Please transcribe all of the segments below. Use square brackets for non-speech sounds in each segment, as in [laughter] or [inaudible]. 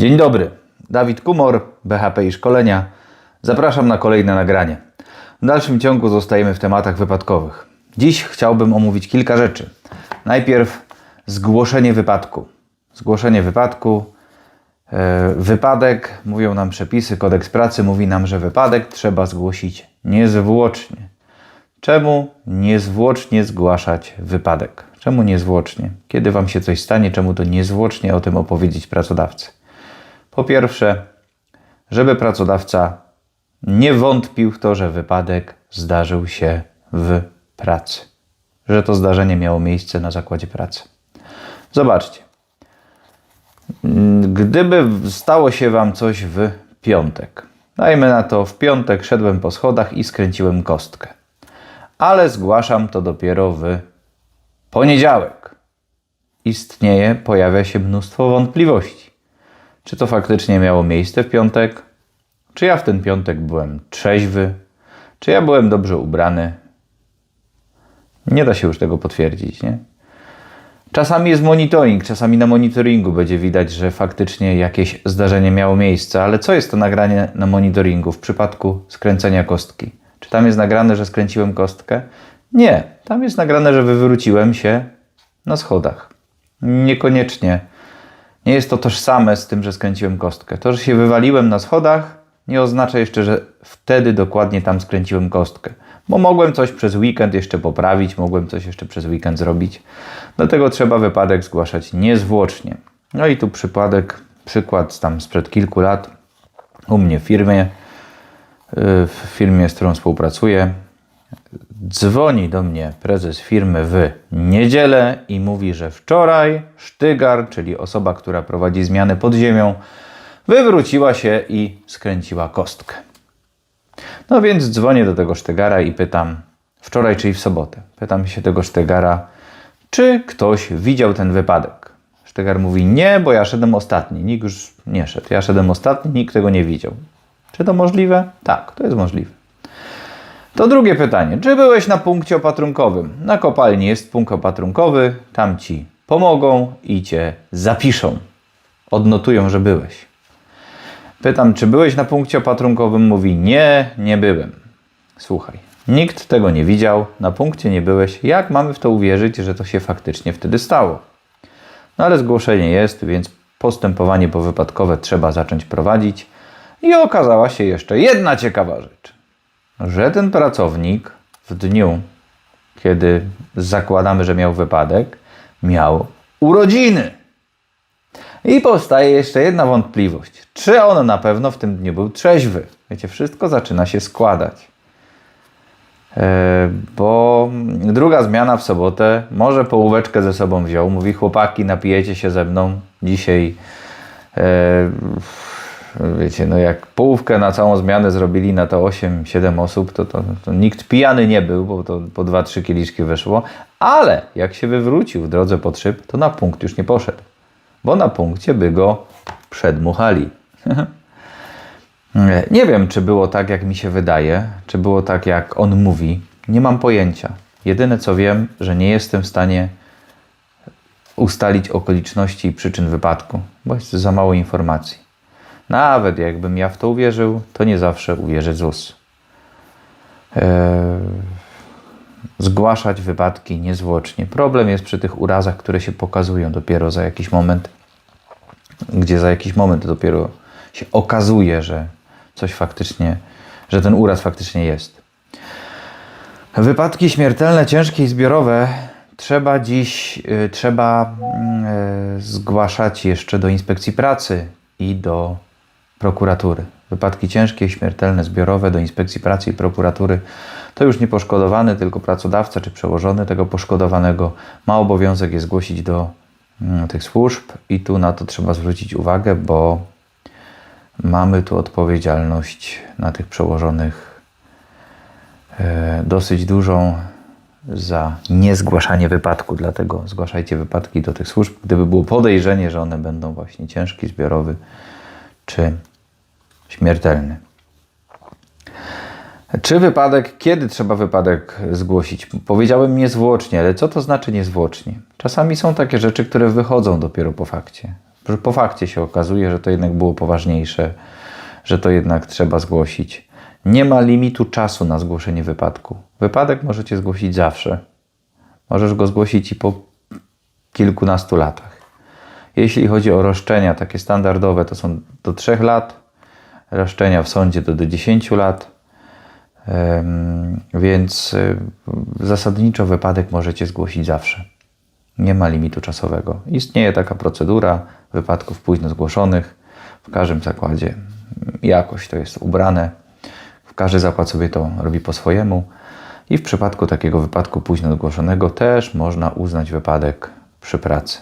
Dzień dobry, Dawid Kumor, BHP i Szkolenia. Zapraszam na kolejne nagranie. W dalszym ciągu zostajemy w tematach wypadkowych. Dziś chciałbym omówić kilka rzeczy. Najpierw zgłoszenie wypadku. Zgłoszenie wypadku. E, Wypadek, mówią nam przepisy, kodeks pracy mówi nam, że wypadek trzeba zgłosić niezwłocznie. Czemu niezwłocznie zgłaszać wypadek? Czemu niezwłocznie? Kiedy Wam się coś stanie, czemu to niezwłocznie o tym opowiedzieć pracodawcy? Po pierwsze, żeby pracodawca nie wątpił w to, że wypadek zdarzył się w pracy, że to zdarzenie miało miejsce na zakładzie pracy. Zobaczcie, gdyby stało się Wam coś w piątek, dajmy na to, w piątek szedłem po schodach i skręciłem kostkę, ale zgłaszam to dopiero w poniedziałek. Istnieje, pojawia się mnóstwo wątpliwości. Czy to faktycznie miało miejsce w piątek? Czy ja w ten piątek byłem trzeźwy? Czy ja byłem dobrze ubrany? Nie da się już tego potwierdzić, nie? Czasami jest monitoring, czasami na monitoringu będzie widać, że faktycznie jakieś zdarzenie miało miejsce, ale co jest to nagranie na monitoringu w przypadku skręcenia kostki? Czy tam jest nagrane, że skręciłem kostkę? Nie, tam jest nagrane, że wywróciłem się na schodach. Niekoniecznie. Nie jest to tożsame z tym, że skręciłem kostkę. To, że się wywaliłem na schodach, nie oznacza jeszcze, że wtedy dokładnie tam skręciłem kostkę. Bo mogłem coś przez weekend jeszcze poprawić, mogłem coś jeszcze przez weekend zrobić. Dlatego trzeba wypadek zgłaszać niezwłocznie. No i tu przypadek, przykład tam sprzed kilku lat u mnie w firmie, yy, w firmie, z którą współpracuję. Dzwoni do mnie prezes firmy w niedzielę i mówi, że wczoraj sztygar, czyli osoba, która prowadzi zmianę pod ziemią, wywróciła się i skręciła kostkę. No więc dzwonię do tego sztygara i pytam, wczoraj, czyli w sobotę, pytam się tego sztygara, czy ktoś widział ten wypadek. Sztygar mówi, nie, bo ja szedłem ostatni, nikt już nie szedł. Ja szedłem ostatni, nikt tego nie widział. Czy to możliwe? Tak, to jest możliwe. To drugie pytanie. Czy byłeś na punkcie opatrunkowym? Na kopalni jest punkt opatrunkowy, tam ci pomogą i cię zapiszą. Odnotują, że byłeś. Pytam, czy byłeś na punkcie opatrunkowym? Mówi, nie, nie byłem. Słuchaj, nikt tego nie widział, na punkcie nie byłeś. Jak mamy w to uwierzyć, że to się faktycznie wtedy stało? No ale zgłoszenie jest, więc postępowanie powypadkowe trzeba zacząć prowadzić. I okazała się jeszcze jedna ciekawa rzecz że ten pracownik w dniu, kiedy zakładamy, że miał wypadek, miał urodziny. I powstaje jeszcze jedna wątpliwość. Czy on na pewno w tym dniu był trzeźwy? Wiecie, wszystko zaczyna się składać. E, bo druga zmiana w sobotę, może połóweczkę ze sobą wziął, mówi chłopaki, napijecie się ze mną dzisiaj. E, wiecie, no jak połówkę na całą zmianę zrobili na to 8-7 osób, to, to, to nikt pijany nie był, bo to po 2-3 kieliszki wyszło, ale jak się wywrócił w drodze pod szyb, to na punkt już nie poszedł, bo na punkcie by go przedmuchali. [laughs] nie wiem, czy było tak, jak mi się wydaje, czy było tak, jak on mówi. Nie mam pojęcia. Jedyne co wiem, że nie jestem w stanie ustalić okoliczności i przyczyn wypadku, bo jest za mało informacji. Nawet jakbym ja w to uwierzył, to nie zawsze uwierzy ZUS. Eee, zgłaszać wypadki niezwłocznie. Problem jest przy tych urazach, które się pokazują dopiero za jakiś moment, gdzie za jakiś moment dopiero się okazuje, że coś faktycznie, że ten uraz faktycznie jest. Wypadki śmiertelne, ciężkie i zbiorowe trzeba dziś, y, trzeba y, zgłaszać jeszcze do inspekcji pracy i do prokuratury. Wypadki ciężkie, śmiertelne, zbiorowe do inspekcji pracy i prokuratury to już nie poszkodowany, tylko pracodawca czy przełożony tego poszkodowanego ma obowiązek je zgłosić do mm, tych służb i tu na to trzeba zwrócić uwagę, bo mamy tu odpowiedzialność na tych przełożonych e, dosyć dużą za niezgłaszanie wypadku. Dlatego zgłaszajcie wypadki do tych służb, gdyby było podejrzenie, że one będą właśnie ciężki, zbiorowy czy śmiertelny. Czy wypadek, kiedy trzeba wypadek zgłosić? Powiedziałem niezwłocznie, ale co to znaczy niezwłocznie? Czasami są takie rzeczy, które wychodzą dopiero po fakcie. po fakcie się okazuje, że to jednak było poważniejsze, że to jednak trzeba zgłosić. Nie ma limitu czasu na zgłoszenie wypadku. Wypadek możecie zgłosić zawsze. Możesz go zgłosić i po kilkunastu latach. Jeśli chodzi o roszczenia takie standardowe, to są do 3 lat, roszczenia w sądzie to do 10 lat. Więc y, zasadniczo wypadek możecie zgłosić zawsze. Nie ma limitu czasowego. Istnieje taka procedura wypadków późno zgłoszonych. W każdym zakładzie jakoś to jest ubrane. Każdy zakład sobie to robi po swojemu. I w przypadku takiego wypadku późno zgłoszonego też można uznać wypadek przy pracy.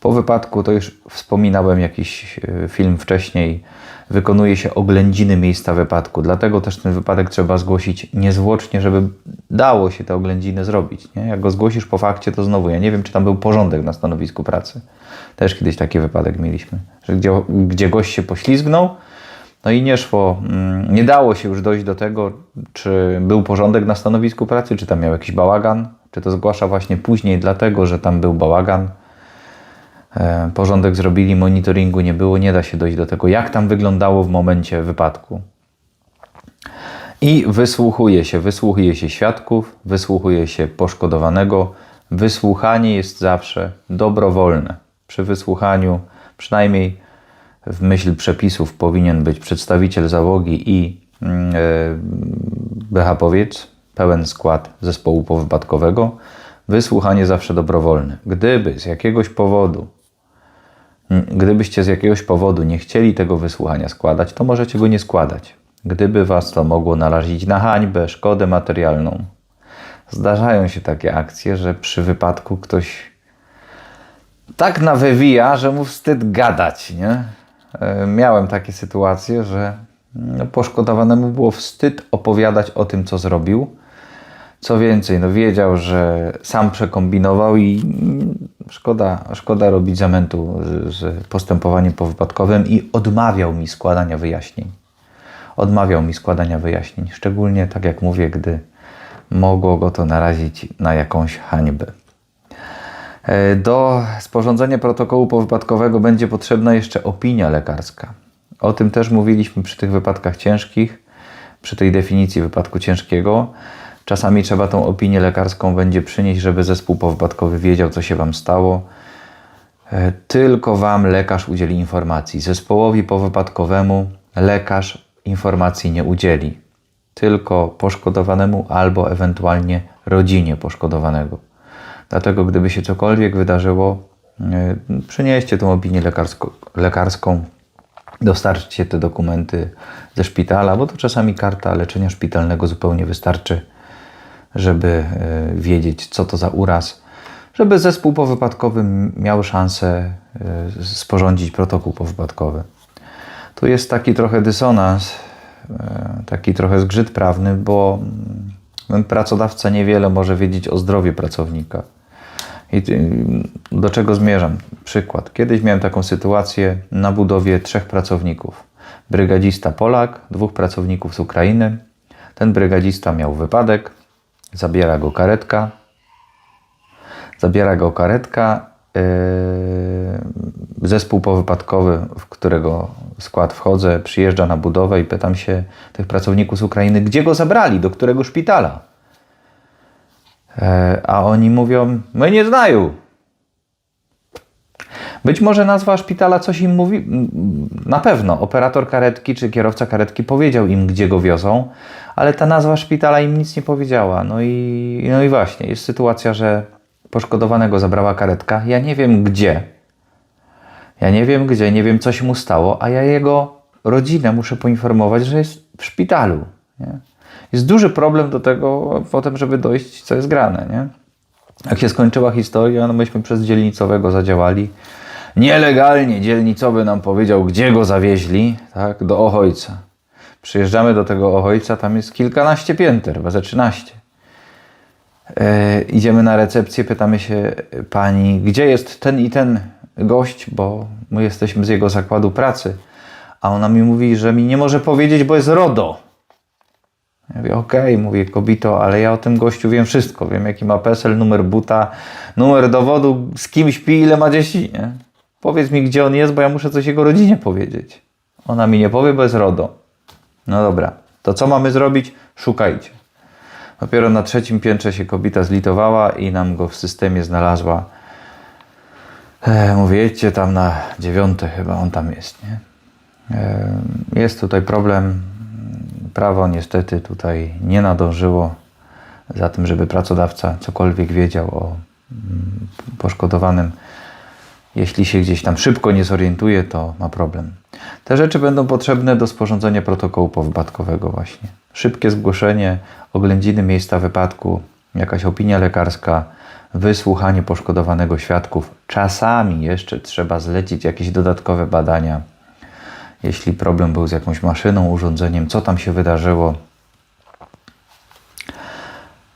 Po wypadku, to już wspominałem jakiś e, film wcześniej, wykonuje się oględziny miejsca wypadku. Dlatego też ten wypadek trzeba zgłosić niezwłocznie, żeby dało się te oględziny zrobić. Nie? Jak go zgłosisz po fakcie, to znowu, ja nie wiem, czy tam był porządek na stanowisku pracy. Też kiedyś taki wypadek mieliśmy, że gdzie, gdzie gość się poślizgnął, no i nie szło, mm, nie dało się już dojść do tego, czy był porządek na stanowisku pracy, czy tam miał jakiś bałagan, czy to zgłasza właśnie później dlatego, że tam był bałagan. E, Porządek zrobili, monitoringu nie było, nie da się dojść do tego, jak tam wyglądało w momencie wypadku. I wysłuchuje się, wysłuchuje się świadków, wysłuchuje się poszkodowanego. Wysłuchanie jest zawsze dobrowolne. Przy wysłuchaniu, przynajmniej w myśl przepisów, powinien być przedstawiciel załogi i mm, e, BHP-owiec, pełen skład zespołu powypadkowego. Wysłuchanie zawsze dobrowolne. Gdyby z jakiegoś powodu Gdybyście z jakiegoś powodu nie chcieli tego wysłuchania składać, to możecie go nie składać. Gdyby Was to mogło narazić na hańbę, szkodę materialną. Zdarzają się takie akcje, że przy wypadku ktoś tak nawywija, że mu wstyd gadać, nie? E, Miałem takie sytuacje, że no, poszkodowanemu było wstyd opowiadać o tym, co zrobił. Co więcej, no wiedział, że sam przekombinował i szkoda, szkoda robić zamętu z, z postępowaniem powypadkowym i odmawiał mi składania wyjaśnień. Odmawiał mi składania wyjaśnień, szczególnie tak jak mówię, gdy mogło go to narazić na jakąś hańbę. E, Do sporządzenia protokołu powypadkowego będzie potrzebna jeszcze opinia lekarska. O tym też mówiliśmy przy tych wypadkach ciężkich, przy tej definicji wypadku ciężkiego. Czasami trzeba tą opinię lekarską będzie przynieść, żeby zespół powypadkowy wiedział, co się Wam stało. E, Tylko Wam lekarz udzieli informacji. Zespołowi powypadkowemu lekarz informacji nie udzieli. Tylko poszkodowanemu albo ewentualnie rodzinie poszkodowanego. Dlatego, gdyby się cokolwiek wydarzyło, e, przynieście tą opinię lekarską, dostarczcie te dokumenty ze szpitala, bo to czasami karta leczenia szpitalnego zupełnie wystarczy, żeby e, wiedzieć, co to za uraz, żeby zespół powypadkowy miał szansę e, sporządzić protokół powypadkowy. Tu jest taki trochę dysonans, e, taki trochę zgrzyt prawny, bo mm, pracodawca niewiele może wiedzieć o zdrowiu pracownika. I ty- do czego zmierzam? Przykład. Kiedyś miałem taką sytuację na budowie trzech pracowników. Brygadzista Polak, dwóch pracowników z Ukrainy. Ten brygadzista miał wypadek, zabiera go karetka. Zabiera go karetka. Yy, zespół powypadkowy, w którego skład wchodzę, przyjeżdża na budowę i pytam się tych pracowników z Ukrainy, gdzie go zabrali, do którego szpitala. E, A oni mówią, my nie znają. Być może nazwa szpitala coś im mówi. Na pewno operator karetki czy kierowca karetki powiedział im, gdzie go wiozą, ale ta nazwa szpitala im nic nie powiedziała. No i, no i właśnie, jest sytuacja, że poszkodowanego zabrała karetka. Ja nie wiem gdzie. Ja nie wiem gdzie, nie wiem co się mu stało, a ja jego rodzinę muszę poinformować, że jest w szpitalu. Nie? Jest duży problem do tego potem, żeby dojść, co jest grane. Nie? Jak się skończyła historia, no myśmy przez dzielnicowego zadziałali. Nielegalnie dzielnicowy nam powiedział, gdzie go zawieźli, tak, do Ochojca. Przyjeżdżamy do tego Ochojca, tam jest kilkanaście pięter, chyba ze 13. E, idziemy na recepcję, pytamy się pani, gdzie jest ten i ten gość, bo my jesteśmy z jego zakładu pracy. A ona mi mówi, że mi nie może powiedzieć, bo jest RODO. Ja mówię, okej, mówię, kobito, ale ja o tym gościu wiem wszystko. Wiem, jaki ma PESEL, numer buta, numer dowodu, z kim śpi, ile ma dzieci, nie? Powiedz mi, gdzie on jest, bo ja muszę coś jego rodzinie powiedzieć. Ona mi nie powie, bo jest RODO. No dobra, to co mamy zrobić? Szukajcie. Dopiero na trzecim piętrze się kobieta zlitowała i nam go w systemie znalazła. E, mówię, jedźcie tam na dziewiąte chyba, on tam jest, nie? E, jest tutaj problem. Prawo niestety tutaj nie nadążyło za tym, żeby pracodawca cokolwiek wiedział o mm, poszkodowanym. Jeśli się gdzieś tam szybko nie zorientuje, to ma problem. Te rzeczy będą potrzebne do sporządzenia protokołu powypadkowego właśnie. Szybkie zgłoszenie, oględziny miejsca wypadku, jakaś opinia lekarska, wysłuchanie poszkodowanego świadków. Czasami jeszcze trzeba zlecić jakieś dodatkowe badania. Jeśli problem był z jakąś maszyną, urządzeniem, co tam się wydarzyło,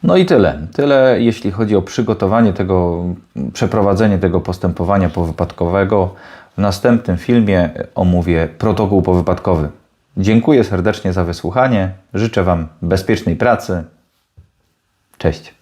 no i tyle. Tyle, jeśli chodzi o przygotowanie tego, przeprowadzenie tego postępowania powypadkowego. W następnym filmie omówię protokół powypadkowy. Dziękuję serdecznie za wysłuchanie. Życzę Wam bezpiecznej pracy. Cześć.